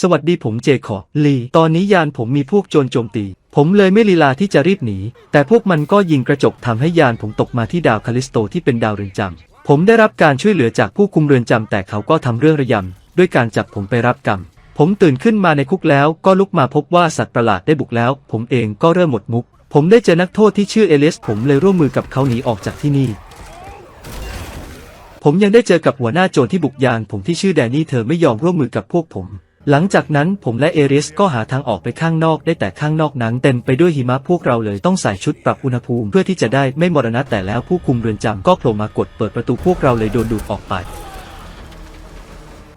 สวัสดีผมเจคอบลีตอนนี้ยานผมมีพวกโจรโจมตี ผมเลยไม่ลีลาที่จะรีบหนี แต่พวกมันก็ยิงกระจกทำให้ยานผมตกมาที่ดาวคาลิสโตที่เป็นดาวเรือนจำผมได้รับการช่วยเหลือจากผู้คุมเรือนจำแต่เขาก็ทำเรื่องระยำด้วยการจับผมไปรับกรรม ผมตื่นขึ้นมาในคุกแล้วก็ลุกมาพบว่าสัตว์ประหลาดได้บุกแล้ว ผมเองก็เริ่มหมดมุก ผมได้เจอนักโทษที่ชื่อเอเลส ผมเลยร่วมมือกับเขาหนีออกจากที่นี่ผมยังได้เจอกับหัวหน้าโจรที่บุกยานผมที่ชื่อแดนนี่เธอไม่ยอมร่วมมือกับพวกผม หลังจากนั้นผมและเอริสก็หาทางออกไปข้างนอกได้แต่ข้างนอกนั้นเต็มไปด้วยหิมะพวกเราเลยต้องใส่ชุดปรับอุณหภูมิเพื่อที่จะได้ไม่มรณะแต่แล้วผู้คุมเรือนจำก็โผล่มากดเปิดประตูพวกเราเลยโดนดูดออกไป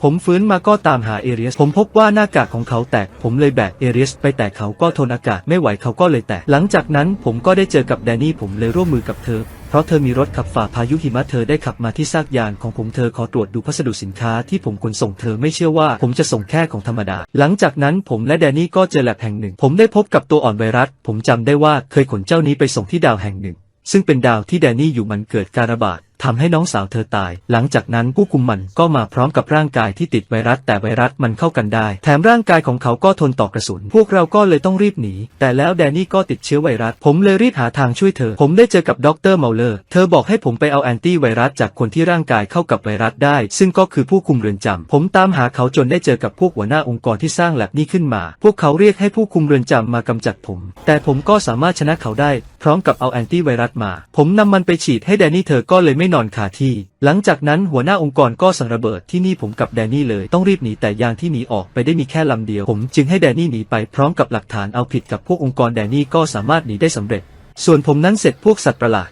ผมฟื้นมาก็ตามหาเอเรียส ผมพบว่าหน้ากากของเขาแตก ผมเลยแบกเอเรียสไปแต่เขาก็ทนอากาศไม่ไหวเขาก็เลยแตก หลังจากนั้นผมก็ได้เจอกับแดนนี่ผมเลยร่วมมือกับเธอ เพราะเธอมีรถขับฝ่าพายุหิมะเธอได้ขับมาที่ซากยานของผมเธอขอตรวจดูพัสดุสินค้าที่ผมขนส่งเธอไม่เชื่อว่า ผมจะส่งแค่ของธรรมดา หลังจากนั้นผมและแดนนี่ก็เจอแลบแห่งหนึ่ง ผมได้พบกับตัวอ่อนไวรัส ผมจำได้ว่าเคยขนเจ้านี้ไปส่งที่ดาวแห่งหนึ่ง ซึ่งเป็นดาวที่แดนนี่อยู่มันเกิดการระบาดทำให้น้องสาวเธอตาย หลังจากนั้นผู้คุมมันก็มาพร้อมกับร่างกายที่ติดไวรัส แต่ไวรัสมันเข้ากันได้ แถมร่างกายของเขาก็ทนต่อกระสุน พวกเราก็เลยต้องรีบหนี แต่แล้วแดนนี่ก็ติดเชื้อไวรัส ผมเลยรีบหาทางช่วยเธอ ผมได้เจอกับดรเมาเลอร์ เธอบอกให้ผมไปเอาแอนตี้ไวรัสจากคนที่ร่างกายเข้ากับไวรัสได้ ซึ่งก็คือผู้คุมเรือนจำ ผมตามหาเขาจนได้เจอกับพวกหัวหน้าองค์กรที่สร้างแลบนี้ขึ้นมา พวกเขาเรียกให้ผู้คุมเรือนจำมากำจัดผม แต่ผมก็สามารถชนะเขาได้ พร้อมกับเอาแอนตี้ไวรัสมา ผมนำมันไปฉีดให้แดนนี่เธอก็เลยไม่นอนคาที่ หลังจากนั้นหัวหน้าองค์กรก็สั่งระเบิดที่นี่ผมกับแดนนี่เลยต้องรีบหนีแต่ยางที่หนีออกไปได้มีแค่ลำเดียว ผมจึงให้แดนนี่หนีไปพร้อมกับหลักฐานเอาผิดกับพวกองค์กรแดนนี่ก็สามารถหนีได้สำเร็จ ส่วนผมนั้นเสร็จพวกสัตว์ประหลาด